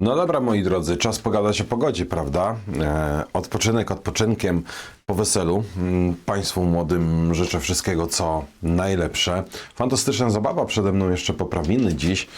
No dobra, moi drodzy, czas pogadać o pogodzie, prawda? E, odpoczynek odpoczynkiem po weselu. Mm, Państwu młodym życzę wszystkiego, co najlepsze. Fantastyczna zabawa, przede mną jeszcze poprawiny dziś,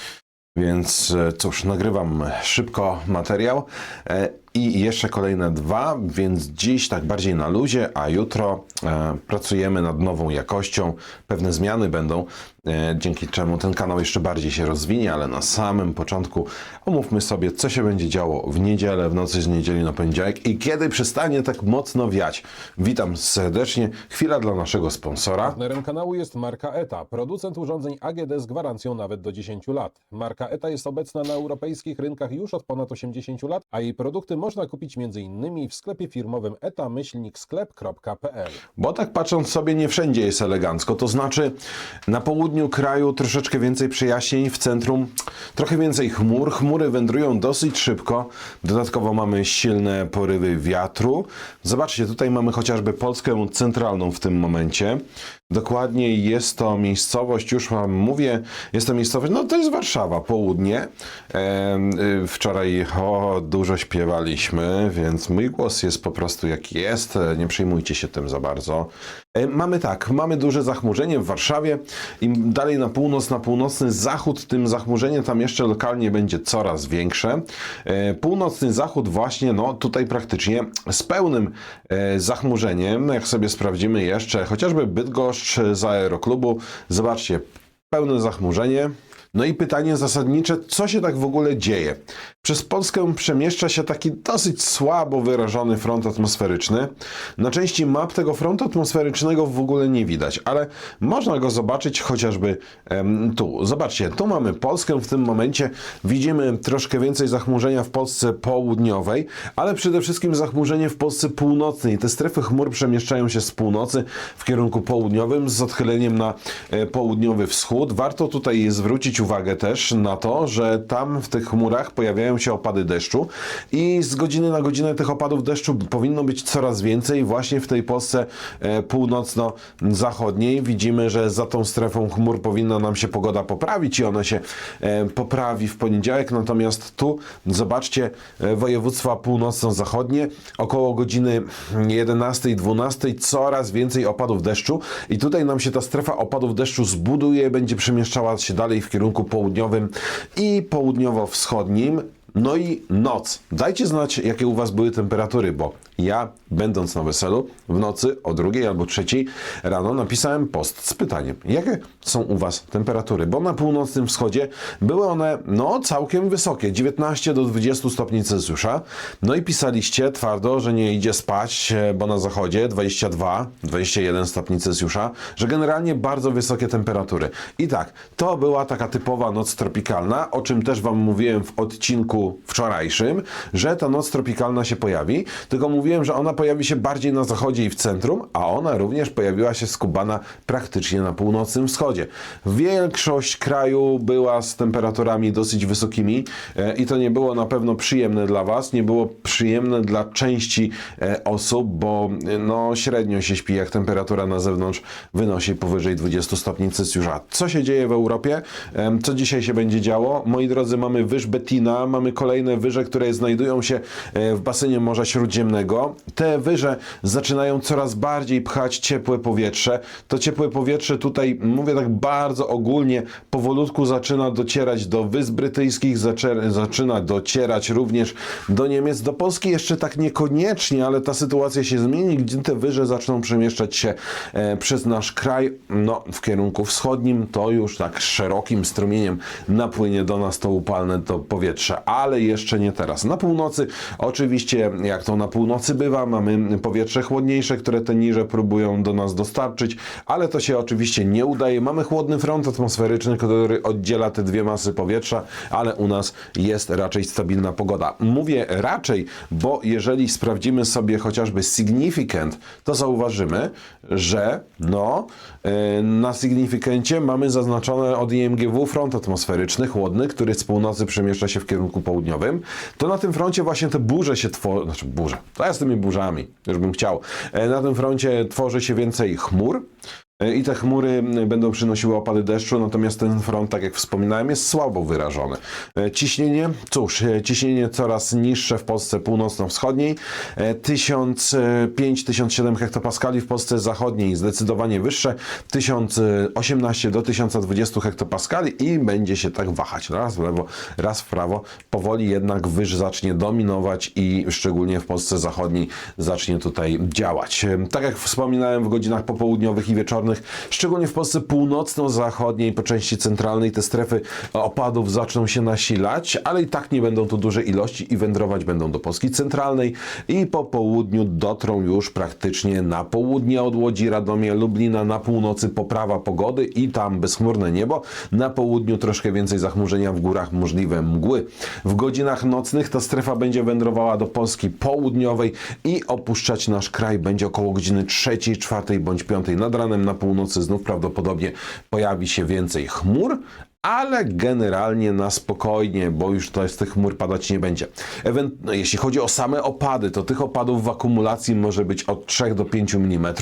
więc e, cóż, nagrywam szybko materiał e, i jeszcze kolejne dwa, więc dziś tak bardziej na luzie, a jutro e, pracujemy nad nową jakością. Pewne zmiany będą, e, dzięki czemu ten kanał jeszcze bardziej się rozwinie, ale na samym początku omówmy sobie, co się będzie działo w niedzielę, w nocy z niedzieli na poniedziałek i kiedy przestanie tak mocno wiać. Witam serdecznie. Chwila dla naszego sponsora. Partnerem kanału jest marka ETA, producent urządzeń AGD z gwarancją nawet do 10 lat. Marka ETA jest obecna na europejskich rynkach już od ponad 80 lat, a jej produkty można kupić m.in. w sklepie firmowym eta-sklep.pl. Bo tak patrząc sobie, nie wszędzie jest elegancko. To znaczy, na południu kraju troszeczkę więcej przejaśnień, w centrum trochę więcej chmur. Chmury wędrują dosyć szybko. Dodatkowo mamy silne porywy wiatru. Zobaczcie, tutaj mamy chociażby Polskę centralną w tym momencie. Dokładnie jest to miejscowość, już wam mówię, jest to miejscowość, no to jest Warszawa, południe. Y, Wczoraj o, dużo więc mój głos jest po prostu jaki jest. Nie przejmujcie się tym za bardzo. E, Mamy tak, mamy duże zachmurzenie w Warszawie. Im dalej na północ, na północny zachód, tym zachmurzenie tam jeszcze lokalnie będzie coraz większe. E, Północny zachód właśnie, no tutaj praktycznie z pełnym e, zachmurzeniem, jak sobie sprawdzimy jeszcze, chociażby Bydgoszcz z aeroklubu, zobaczcie, pełne zachmurzenie. No i pytanie zasadnicze, co się tak w ogóle dzieje? Przez Polskę przemieszcza się taki dosyć słabo wyrażony front atmosferyczny. Na części map tego frontu atmosferycznego w ogóle nie widać, ale można go zobaczyć chociażby em, tu. Zobaczcie, tu mamy Polskę w tym momencie. Widzimy troszkę więcej zachmurzenia w Polsce południowej, ale przede wszystkim zachmurzenie w Polsce północnej. Te strefy chmur przemieszczają się z północy w kierunku południowym z odchyleniem na e, południowy wschód. Warto tutaj zwrócić uwagę też na to, że tam w tych chmurach pojawiają się opady deszczu i z godziny na godzinę tych opadów deszczu powinno być coraz więcej. Właśnie w tej Polsce e, północno-zachodniej widzimy, że za tą strefą chmur powinna nam się pogoda poprawić i ona się e, poprawi w poniedziałek. Natomiast tu zobaczcie e, województwa północno-zachodnie około godziny 11-12 coraz więcej opadów deszczu i tutaj nam się ta strefa opadów deszczu zbuduje, będzie przemieszczała się dalej w kierunku południowym i południowo-wschodnim. No i noc. Dajcie znać, jakie u Was były temperatury, bo ja, będąc na weselu, w nocy o drugiej albo trzeciej rano napisałem post z pytaniem, jakie są u Was temperatury, bo na północnym wschodzie były one, no, całkiem wysokie, 19 do 20 stopni Celsjusza. No i pisaliście twardo, że nie idzie spać, e, bo na zachodzie 22, 21 stopni Celsjusza, że generalnie bardzo wysokie temperatury. I tak, to była taka typowa noc tropikalna, o czym też Wam mówiłem w odcinku wczorajszym, że ta noc tropikalna się pojawi, tylko mówiłem, że ona pojawi się bardziej na zachodzie i w centrum, a ona również pojawiła się skubana praktycznie na północnym wschodzie. Większość kraju była z temperaturami dosyć wysokimi e, i to nie było na pewno przyjemne dla Was, nie było przyjemne dla części e, osób, bo e, no średnio się śpi, jak temperatura na zewnątrz wynosi powyżej 20 stopni Celsjusza. Co się dzieje w Europie? Co dzisiaj się będzie działo? Moi drodzy, mamy wyż Bettina, mamy kolejne wyże, które znajdują się w basenie Morza Śródziemnego. Te wyże zaczynają coraz bardziej pchać ciepłe powietrze. To ciepłe powietrze tutaj, mówię tak bardzo ogólnie, powolutku zaczyna docierać do Wysp Brytyjskich, zaczyna docierać również do Niemiec, do Polski jeszcze tak niekoniecznie, ale ta sytuacja się zmieni, gdzie te wyże zaczną przemieszczać się e, przez nasz kraj, no w kierunku wschodnim, to już tak szerokim strumieniem napłynie do nas to upalne to powietrze, ale jeszcze nie teraz. Na północy, oczywiście, jak to na północy bywa, mamy powietrze chłodniejsze, które te niże próbują do nas dostarczyć, ale to się oczywiście nie udaje. Mamy chłodny front atmosferyczny, który oddziela te dwie masy powietrza, ale u nas jest raczej stabilna pogoda. Mówię raczej, bo jeżeli sprawdzimy sobie chociażby significant, to zauważymy, że no, e, na signifikancie mamy zaznaczone od IMGW front atmosferyczny, chłodny, który z północy przemieszcza się w kierunku południowym. To na tym froncie właśnie te burze się tworzą, znaczy burze, to z tymi burzami, już bym chciał. E, Na tym froncie tworzy się więcej chmur, i te chmury będą przynosiły opady deszczu, natomiast ten front, tak jak wspominałem, jest słabo wyrażony. E, Ciśnienie, cóż, e, ciśnienie coraz niższe w Polsce północno-wschodniej, e, 1005-1007 hektopaskali w Polsce zachodniej, zdecydowanie wyższe, 1018 do 1020 hektopaskali i będzie się tak wahać, raz w lewo, raz w prawo, powoli jednak wyż zacznie dominować i szczególnie w Polsce zachodniej zacznie tutaj działać. E, Tak jak wspominałem w godzinach popołudniowych i wieczornych, szczególnie w Polsce północno-zachodniej, po części centralnej, te strefy opadów zaczną się nasilać, ale i tak nie będą to duże ilości i wędrować będą do Polski centralnej. I po południu dotrą już praktycznie na południe od Łodzi, Radomia, Lublina, na północy poprawa pogody i tam bezchmurne niebo, na południu troszkę więcej zachmurzenia, w górach możliwe mgły. W godzinach nocnych ta strefa będzie wędrowała do Polski południowej i opuszczać nasz kraj. Będzie około godziny 3, 4 bądź 5 nad ranem. Na północy znów prawdopodobnie pojawi się więcej chmur, ale generalnie na spokojnie, bo już to z tych chmur padać nie będzie. Ewent- no, jeśli chodzi o same opady, to tych opadów w akumulacji może być od 3 do 5 mm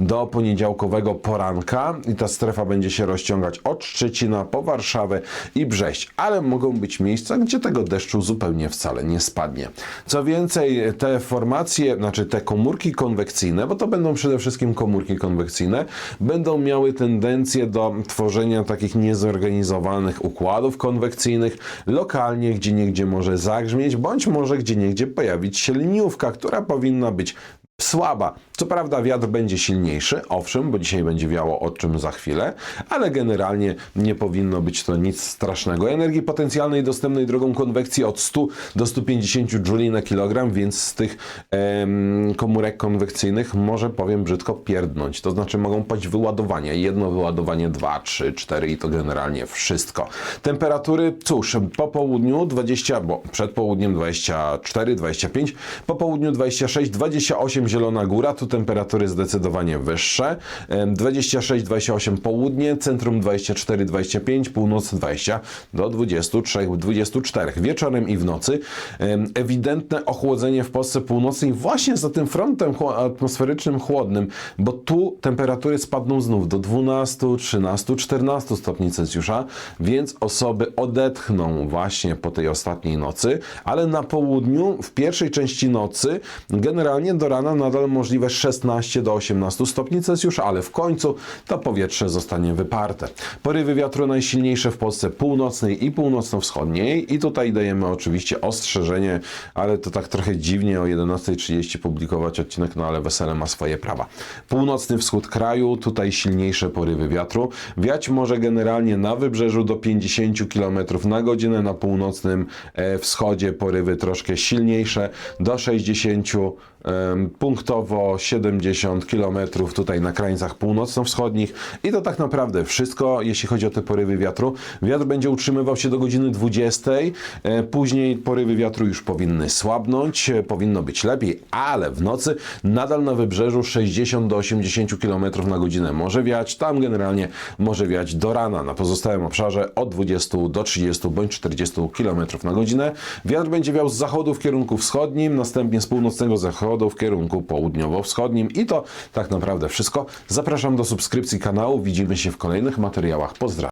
do poniedziałkowego poranka i ta strefa będzie się rozciągać od Szczecina po Warszawę i Brześć, ale mogą być miejsca, gdzie tego deszczu zupełnie wcale nie spadnie. Co więcej, te formacje, znaczy te komórki konwekcyjne, bo to będą przede wszystkim komórki konwekcyjne, będą miały tendencję do tworzenia takich niezorganizowanych układów konwekcyjnych lokalnie, gdzie niegdzie może zagrzmieć, bądź może gdzie niegdzie pojawić się liniówka, która powinna być słaba. Co prawda wiatr będzie silniejszy, owszem, bo dzisiaj będzie wiało, o czym za chwilę, ale generalnie nie powinno być to nic strasznego. Energii potencjalnej dostępnej drogą konwekcji od 100 do 150 Joule na kilogram, więc z tych em, komórek konwekcyjnych może, powiem brzydko, pierdnąć. To znaczy mogą paść wyładowania. Jedno wyładowanie, dwa, trzy, cztery i to generalnie wszystko. Temperatury, cóż, po południu 20, bo przed południem 24, 25, po południu 26, 28 Zielona Góra, tu temperatury zdecydowanie wyższe. Em, 26-28 południe, centrum 24-25, północ 20 do 23-24. Wieczorem i w nocy ewidentne ochłodzenie w Polsce północnej właśnie za tym frontem atmosferycznym chłodnym, bo tu temperatury spadną znów do 12, 13, 14 stopni Celsjusza, więc osoby odetchną właśnie po tej ostatniej nocy, ale na południu w pierwszej części nocy generalnie do rana nadal możliwe 16 do 18 stopni Celsjusza, ale w końcu to powietrze zostanie wyparte. Porywy wiatru najsilniejsze w Polsce północnej i północno-wschodniej i tutaj dajemy oczywiście ostrzeżenie, ale to tak trochę dziwnie o 11.30 publikować odcinek, no ale wesele ma swoje prawa. Północny wschód kraju, tutaj silniejsze porywy wiatru. Wiać może generalnie na wybrzeżu do 50 km na godzinę, na północnym e, wschodzie porywy troszkę silniejsze, do 60 em, punktowo 70 km tutaj na krańcach północno-wschodnich i to tak naprawdę wszystko, jeśli chodzi o te porywy wiatru. Wiatr będzie utrzymywał się do godziny 20, e, później porywy wiatru już powinny słabnąć, e, powinno być lepiej, ale w nocy nadal na wybrzeżu 60 do 80 km na godzinę może wiać, tam generalnie może wiać do rana, na pozostałym obszarze od 20 do 30 bądź 40 km na godzinę. Wiatr będzie wiał z zachodu w kierunku wschodnim, następnie z północnego zachodu w kierunku południowo-wschodnim i to tak naprawdę wszystko. Zapraszam do subskrypcji kanału, widzimy się w kolejnych materiałach. Pozdrawiam.